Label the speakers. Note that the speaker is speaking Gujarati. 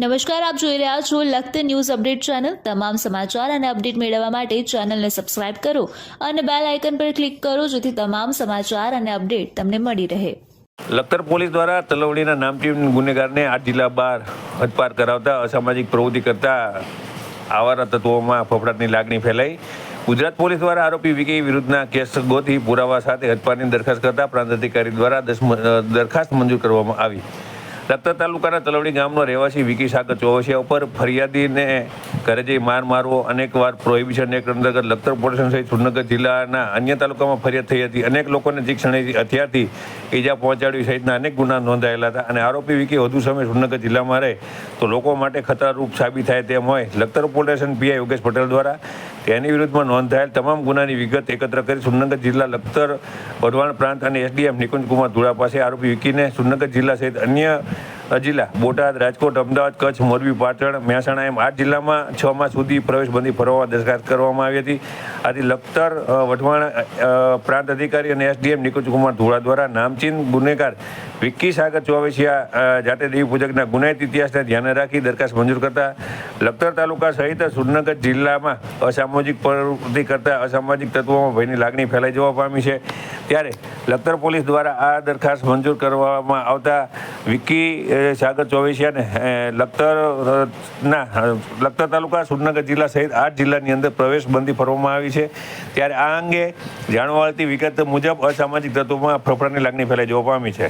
Speaker 1: નમસ્કાર, આપ જોઈ રહ્યા છો લખત ન્યૂઝ અપડેટ ચેનલ. તમામ સમાચાર અને અપડેટ મેળવવા માટે ચેનલને સબસ્ક્રાઇબ કરો અને બેલ આઇકન પર ક્લિક કરો જેથી તમામ સમાચાર અને અપડેટ તમને મળી રહે.
Speaker 2: લખતર પોલીસ દ્વારા તલવડીના નામચીન ગુનેગારને આઠ જિલ્લા બહાર હદપાર કરાવતા અસામાજિક પ્રવૃત્તિ કરતા આવારા તત્વોમાં ફફડાટની લાગણી ફેલાઈ. ગુજરાત પોલીસ દ્વારા આરોપી વિકી વિરુદ્ધના કેસ ગોતી પુરાવા સાથે હદપારની દરખાસ્ત કરતા પ્રાંત અધિકારી દ્વારા દરખાસ્ત મંજૂર કરવામાં આવી. લખતર તાલુકાના તલવડી ગામનો રહેવાસી વિકી સાગર ચોવસિયા ઉપર ફરિયાદીને ઘરે જઈ માર મારવો, અનેકવાર પ્રોહિબિશન એક્ટ અંતર્ગત લખતર પોલીસ સહિત સુરનગર જિલ્લાના અન્ય તાલુકામાં ફરિયાદ થઈ હતી. અનેક લોકોને તીક્ષણે હથિયારથી ઈજા પહોંચાડવી સહિતના અનેક ગુના નોંધાયેલા હતા અને આરોપી વિકી વધુ સમય સુરનગર જિલ્લામાં રહે તો લોકો માટે ખતરારૂપ સાબિત થાય તેમ હોય. લખતર પોલીસ પીઆઈ યોગેશ પટેલ દ્વારા તેની વિરુદ્ધમાં નોંધાયેલ તમામ ગુનાની વિગત એકત્ર કરી સુરનગર જિલ્લા લખતર, વઢવાણ પ્રાંત અને એસડીએમ નિકુંજકુમાર ધુળા પાસે આરોપી વિકીને સુરનગર જિલ્લા સહિત અન્ય જિલ્લા, બોટાદ, રાજકોટ, અમદાવાદ, કચ્છ, મોરબી, પાટણ, મહેસાણા એમ આઠ જિલ્લામાં છ માસ સુધી પ્રવેશબંધી ફરવા દરખાસ્ત કરવામાં આવી હતી. આથી લખતર વઢવાણ પ્રાંત અધિકારી અને એસડીએમ નિકુંજ કુમાર ધોળા દ્વારા નામચીન ગુનેગાર વિક્કી સાગર ચોવીસિયા જાતે દેવી પૂજકના ગુનાહિત ઇતિહાસને ધ્યાને રાખી દરખાસ્ત મંજૂર કરતા લખતર તાલુકા સહિત સુરનગર જિલ્લામાં અસામાજિક પ્રવૃત્તિ કરતા અસામાજિક તત્વોમાં ભયની લાગણી ફેલાઈ જવા પામી છે. ત્યારે લખતર પોલીસ દ્વારા આ દરખાસ્ત મંજૂર કરવામાં આવતા વિક્કી સાગર ચોવીસિયાને લખતરના લખતર તાલુકા સુરનગર જિલ્લા સહિત આઠ જિલ્લાની અંદર પ્રવેશબંધી ફરવામાં આવી છે. ત્યારે આ અંગે જાણવા મળતી વિગત મુજબ અસામાજિક તત્વોમાં ફફડાની લાગણી ફેલાઈ જવા પામી છે.